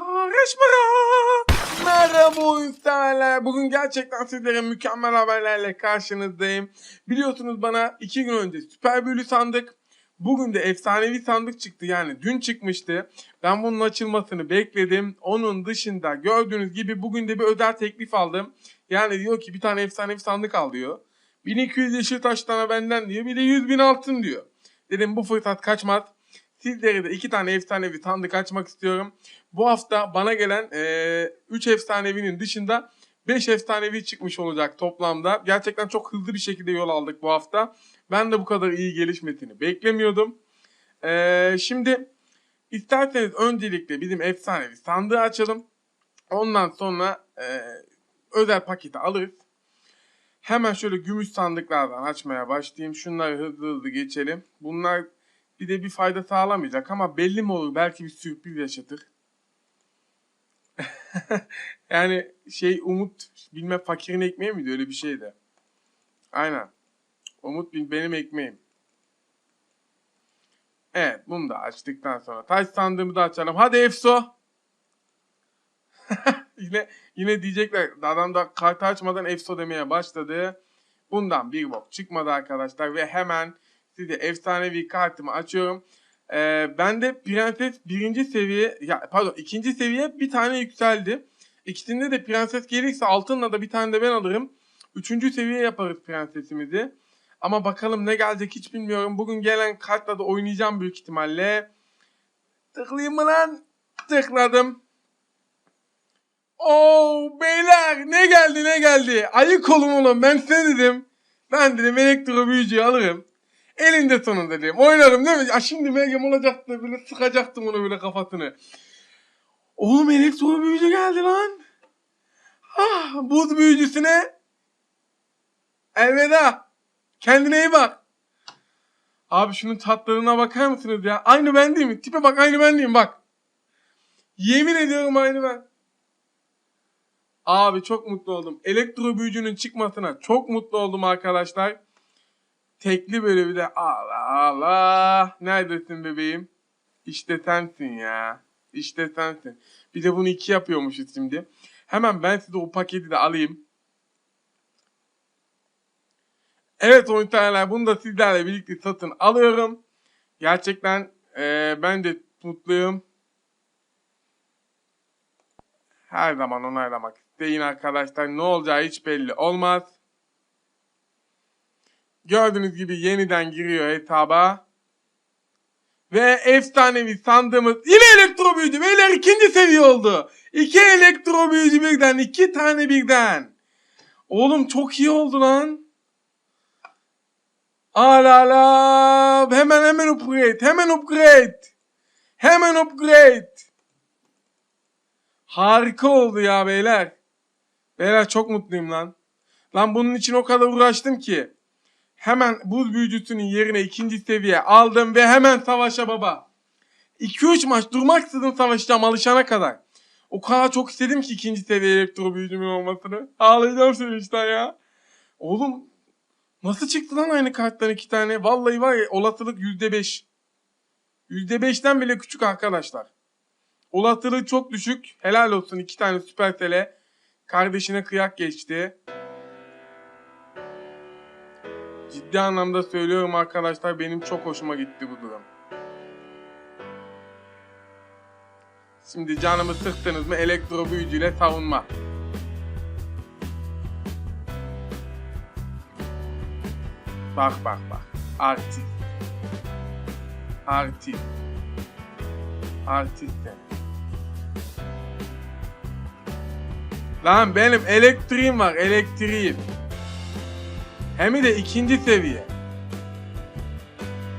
Barış Mara. Merhaba oyunseverler. Bugün gerçekten sizlere mükemmel haberlerle karşınızdayım. Biliyorsunuz bana iki gün önce süper büyülü sandık. Bugün de efsanevi sandık çıktı yani dün çıkmıştı. Ben bunun açılmasını bekledim. Onun dışında gördüğünüz gibi bugün de bir özel teklif aldım. Yani diyor ki bir tane efsanevi sandık al diyor. 1200 yeşil taştana benden diyor. Bir de 100 bin altın diyor. Dedim bu fırsat kaçmaz. Sizlere de iki tane efsanevi sandık açmak istiyorum. Bu hafta bana gelen 3 efsanevinin dışında 5 efsanevi çıkmış olacak toplamda. Gerçekten çok hızlı bir şekilde yol aldık bu hafta. Ben de bu kadar iyi gelişmesini beklemiyordum. Ee, şimdi isterseniz öncelikle bizim efsanevi sandığı açalım. Ondan sonra e, özel paketi alırız. Hemen şöyle gümüş sandıklardan açmaya başlayayım. Şunları hızlı hızlı geçelim. Bunlar bir de bir fayda sağlamayacak ama belli mi olur belki bir sürpriz yaşatır. yani şey Umut bilmem fakirin ekmeği miydi öyle bir şeydi. Aynen. Umut bil- benim ekmeğim. Evet bunu da açtıktan sonra taş sandığımı da açalım. Hadi Efso. yine yine diyecekler adam da kartı açmadan Efso demeye başladı. Bundan bir bok çıkmadı arkadaşlar ve hemen size efsanevi kartımı açıyorum. Ee, ben de prenses birinci seviye ya pardon ikinci seviye bir tane yükseldi. İkisinde de prenses gelirse altınla da bir tane de ben alırım. Üçüncü seviye yaparız prensesimizi. Ama bakalım ne gelecek hiç bilmiyorum. Bugün gelen kartla da oynayacağım büyük ihtimalle. Tıklayayım mı lan? Tıkladım. Oo beyler ne geldi ne geldi. Ayık olun oğlum ben size dedim. Ben dedim elektro büyücüyü alırım. Elinde sonunda dedim. Oynarım değil mi? Ya şimdi Meryem olacaktı böyle sıkacaktım onu böyle kafasını. Oğlum elektro büyücü geldi lan. Ah, buz büyücüsüne elveda. Kendine iyi bak. Abi şunun tatlarına bakar mısınız ya? Aynı ben değil mi? Tipe bak aynı ben değilim bak. Yemin ediyorum aynı ben. Abi çok mutlu oldum. Elektro büyücünün çıkmasına çok mutlu oldum arkadaşlar. Tekli böyle bir de Allah Allah. Neredesin bebeğim? İşte sensin ya. İşte sensin. Bir de bunu iki yapıyormuşuz şimdi. Hemen ben size o paketi de alayım. Evet oyuncular bunu da sizlerle birlikte satın alıyorum. Gerçekten eee, ben de mutluyum. Her zaman onaylamak isteyin arkadaşlar. Ne olacağı hiç belli olmaz. Gördüğünüz gibi yeniden giriyor hesaba. Ve efsanevi sandığımız yine elektro büyücü. Beyler ikinci seviye oldu. İki elektro büyücü birden. iki tane birden. Oğlum çok iyi oldu lan. Ala ala. Hemen hemen upgrade. Hemen upgrade. Hemen upgrade. Harika oldu ya beyler. Beyler çok mutluyum lan. Lan bunun için o kadar uğraştım ki. Hemen buz büyücüsünün yerine ikinci seviye aldım ve hemen savaşa baba. 2-3 maç durmaksızın savaşacağım alışana kadar. O kadar çok istedim ki ikinci seviye elektro büyücümün olmasını. Ağlayacağım sevinçten ya. Oğlum nasıl çıktı lan aynı karttan iki tane? Vallahi var ya olasılık %5. %5'ten bile küçük arkadaşlar. Olasılığı çok düşük. Helal olsun iki tane Supercell'e. Kardeşine kıyak geçti. Ciddi anlamda söylüyorum arkadaşlar benim çok hoşuma gitti bu durum. Şimdi canımı sıktınız mı elektro büyücüyle savunma. Bak bak bak. Artist. Artist. Artist. Lan benim elektriğim var elektriğim. Hem de ikinci seviye.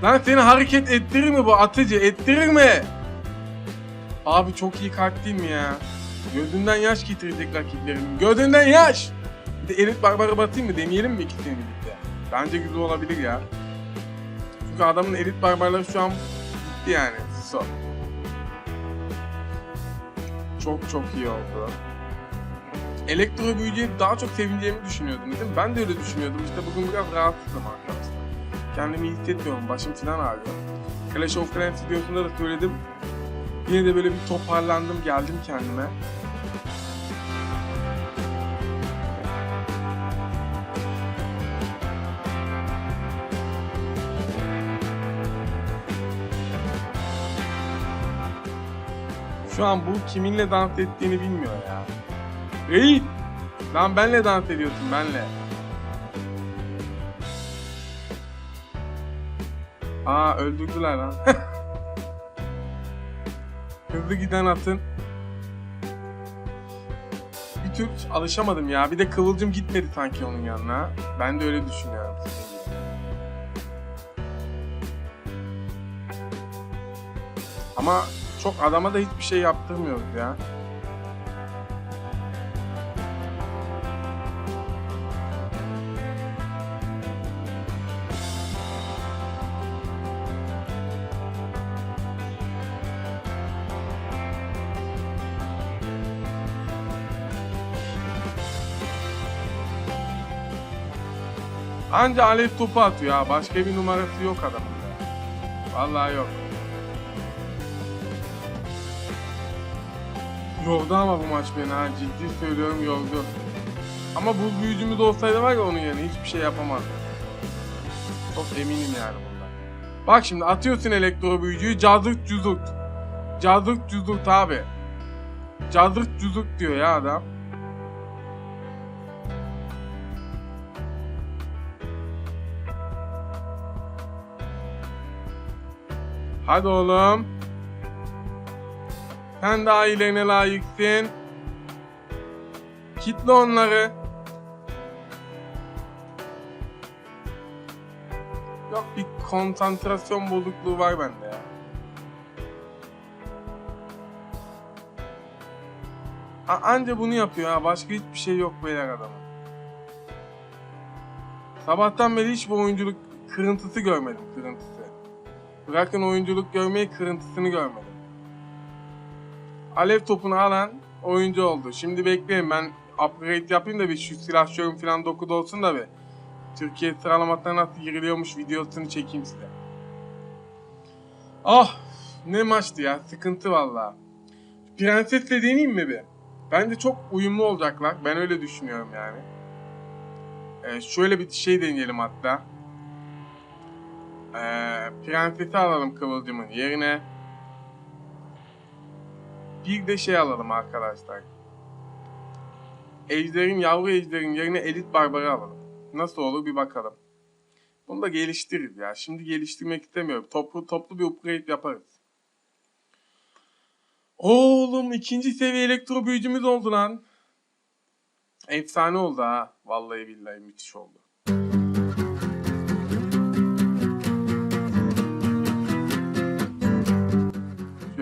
Lan seni hareket ettirir mi bu atıcı? Ettirir mi? Abi çok iyi mi ya? Gözünden yaş getirecek rakiplerimin. Gözünden yaş! Bir de elit barbarı batayım mı? Deneyelim mi ikisini birlikte? Bence güzel olabilir ya. Çünkü adamın elit barbarları şu an gitti yani. So. Çok çok iyi oldu. Elektro büyücüye daha çok sevineceğimi düşünüyordum dedim. Ben de öyle düşünüyordum. İşte bugün biraz rahatsızım arkadaşlar. Kendimi iyi hissetmiyorum. Başım falan ağrıyor. Clash of Clans videosunda da söyledim. Yine de böyle bir toparlandım geldim kendime. Şu an bu kiminle dans ettiğini bilmiyor ya. Reis! Lan benle dans ediyorsun benle. Aa öldürdüler lan. Hızlı giden atın. Bir tür alışamadım ya. Bir de kıvılcım gitmedi sanki onun yanına. Ben de öyle düşünüyorum. Ama çok adama da hiçbir şey yaptırmıyoruz ya. Anca alev topu atıyor ha. Başka bir numarası yok adamın. da. Vallahi yok. Yordu ama bu maç beni ha. Ciddi söylüyorum yordu. Ama bu büyücümüz olsaydı var ya onun yerine hiçbir şey yapamazdı. Çok eminim yani bundan. Bak şimdi atıyorsun elektro büyücüyü cazırt cuzurt. Cazırt cuzurt abi. Cazırt cuzurt diyor ya adam. Hadi oğlum. Sen daha iyilerine layıksın. Kitle onları. Yok bir konsantrasyon bozukluğu var bende ya. A- anca bunu yapıyor ha. Başka hiçbir şey yok beyler adamın. Sabahtan beri hiç bu oyunculuk kırıntısı görmedim kırıntısı. Bırakın oyunculuk görmeyi kırıntısını görmedim. Alev topunu alan oyuncu oldu. Şimdi bekleyin ben upgrade yapayım da bir şu silahşörüm falan dokuda olsun da bir. Türkiye sıralamasına nasıl giriliyormuş videosunu çekeyim size. Ah ne maçtı ya sıkıntı valla. Prensesle deneyeyim mi bir? Bence çok uyumlu olacaklar. Ben öyle düşünüyorum yani. Ee, şöyle bir şey deneyelim hatta. Ee, prensesi alalım Kıvılcım'ın yerine. Bir de şey alalım arkadaşlar. Ejder'in, yavru ejderin yerine elit barbarı alalım. Nasıl olur bir bakalım. Bunu da geliştiririz ya. Şimdi geliştirmek istemiyorum. Toplu toplu bir upgrade yaparız. Oğlum ikinci seviye elektro büyücümüz oldu lan. Efsane oldu ha. Vallahi billahi müthiş oldu.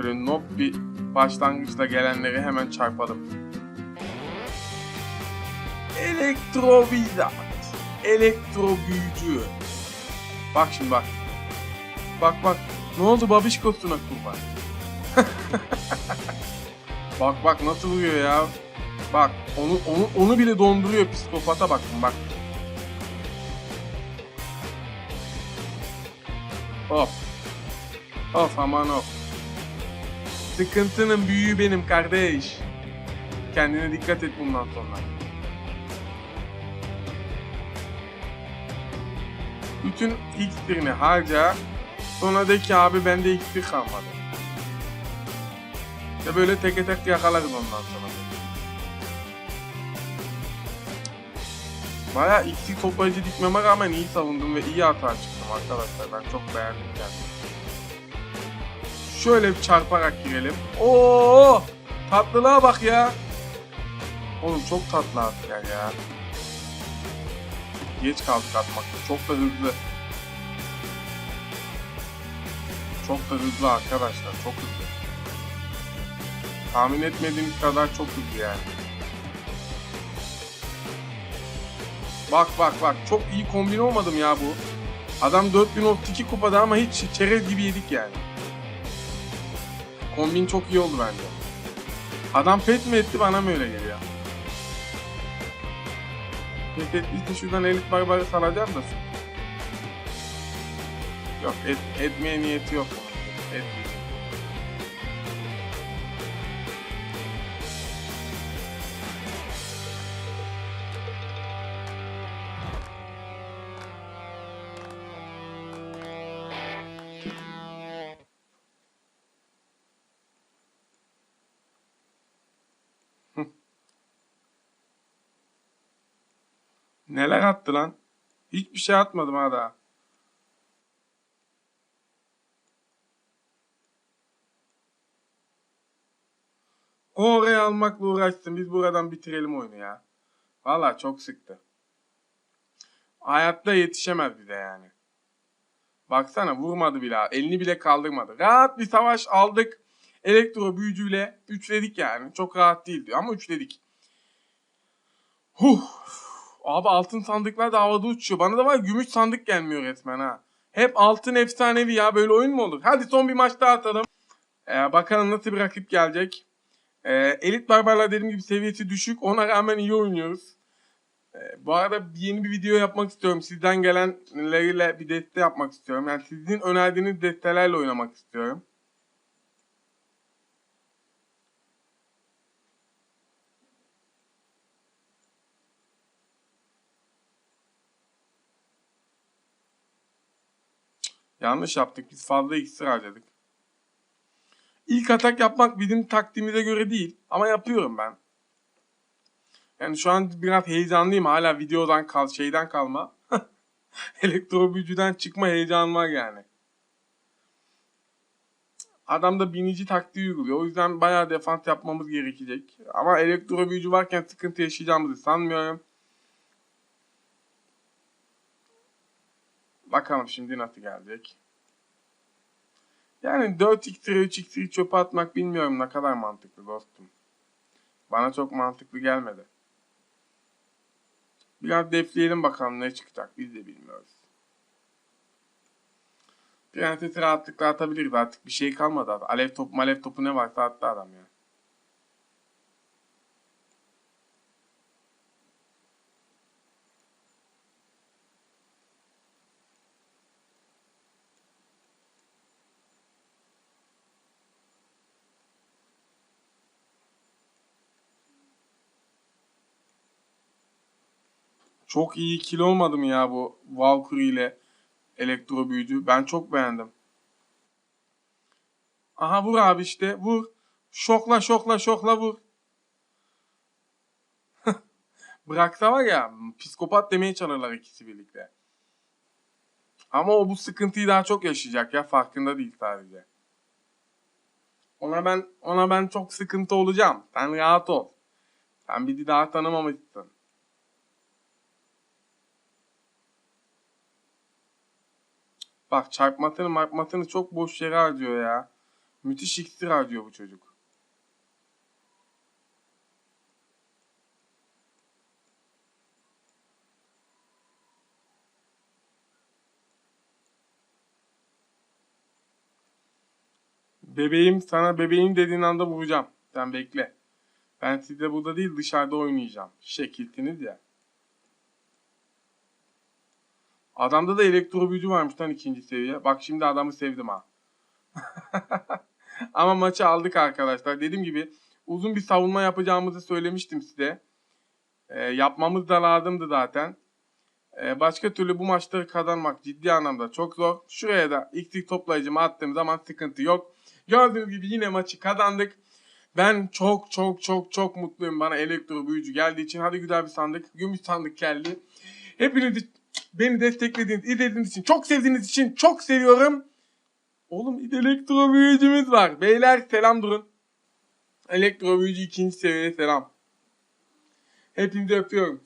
Şöyle nob bir başlangıçta gelenleri hemen çarpalım. Elektro Wizard. Elektro büyücü. Bak şimdi bak. Bak bak. Ne oldu babişkosuna kurban? bak bak nasıl vuruyor ya. Bak onu onu onu bile donduruyor psikopata bak bak. Hop. Of aman of. Sıkıntının büyüğü benim kardeş. Kendine dikkat et bundan sonra. Bütün iksirini harca. Sonra de ki abi bende iksir kalmadı. İşte böyle teke tek yakalarız ondan sonra. Baya iksir toplayıcı dikmeme rağmen iyi savundum ve iyi hata çıktım arkadaşlar. Ben çok beğendim kendimi. Şöyle bir çarparak girelim. Oo! Tatlılığa bak ya. Oğlum çok tatlı asker ya. Geç kaldık atmakta. Çok da hızlı. Çok da hızlı arkadaşlar. Çok hızlı. Tahmin etmediğimiz kadar çok hızlı yani. Bak bak bak. Çok iyi kombin olmadım ya bu. Adam 4032 kupada ama hiç çerez gibi yedik yani. Kombin çok iyi oldu bence. Adam pet mi etti bana mı öyle geliyor? Pet ettiyse şuradan elit barbarı salacağım da. Yok et, etmeye niyeti yok. Etmeyecek. Neler attı lan? Hiçbir şey atmadım ha daha. Oraya almakla uğraşsın. Biz buradan bitirelim oyunu ya. Valla çok sıktı. Hayatta yetişemez bize yani. Baksana vurmadı bile. Elini bile kaldırmadı. Rahat bir savaş aldık. Elektro büyücüyle üçledik yani. Çok rahat değildi ama üçledik. Huh. Abi altın sandıklar da havada uçuyor. Bana da var gümüş sandık gelmiyor resmen ha. Hep altın efsanevi ya. Böyle oyun mu olur? Hadi son bir maç daha atalım. Ee, bakalım nasıl bir rakip gelecek. Ee, Elit Barbarlar dediğim gibi seviyesi düşük. Ona rağmen iyi oynuyoruz. Ee, bu arada yeni bir video yapmak istiyorum. Sizden gelenleriyle bir deste yapmak istiyorum. Yani sizin önerdiğiniz destelerle oynamak istiyorum. Yanlış yaptık. Biz fazla iksir harcadık. İlk atak yapmak bizim taktiğimize göre değil. Ama yapıyorum ben. Yani şu an biraz heyecanlıyım. Hala videodan kal, şeyden kalma. Elektro büyücüden çıkma heyecan var yani. Adam da binici taktiği uyguluyor. O yüzden bayağı defans yapmamız gerekecek. Ama elektro büyücü varken sıkıntı yaşayacağımızı sanmıyorum. Bakalım şimdi nasıl gelecek. Yani 4 iksiri 3 iksiri çöpe atmak bilmiyorum ne kadar mantıklı dostum. Bana çok mantıklı gelmedi. Biraz defleyelim bakalım ne çıkacak biz de bilmiyoruz. Prensesi rahatlıkla atabiliriz artık bir şey kalmadı. Alev topu malev topu ne varsa attı adam ya. Çok iyi ikili olmadı mı ya bu Valkyrie ile elektro büyücü? Ben çok beğendim. Aha vur abi işte vur. Şokla şokla şokla vur. Bıraksa var ya psikopat demeye çalarlar ikisi birlikte. Ama o bu sıkıntıyı daha çok yaşayacak ya farkında değil sadece. Ona ben ona ben çok sıkıntı olacağım. Sen rahat ol. Sen bizi daha tanımamışsın. Bak çarpmasını marpmasını çok boş yere harcıyor ya. Müthiş iksir harcıyor bu çocuk. Bebeğim sana bebeğim dediğin anda vuracağım. Sen bekle. Ben sizde burada değil dışarıda oynayacağım. Şekiltiniz ya. Adamda da elektro büyücü varmış lan ikinci seviye. Bak şimdi adamı sevdim ha. Ama maçı aldık arkadaşlar. Dediğim gibi uzun bir savunma yapacağımızı söylemiştim size. Ee, yapmamız da lazımdı zaten. Ee, başka türlü bu maçları kazanmak ciddi anlamda çok zor. Şuraya da XP toplayıcımı attığım zaman sıkıntı yok. Gördüğünüz gibi yine maçı kazandık. Ben çok çok çok çok mutluyum bana elektro büyücü geldiği için. Hadi güzel bir sandık. Gümüş sandık geldi. Hepinizi beni desteklediğiniz, izlediğiniz için, çok sevdiğiniz için çok seviyorum. Oğlum elektro büyücümüz var. Beyler selam durun. Elektro büyücü ikinci seviye selam. Hepinizi öpüyorum.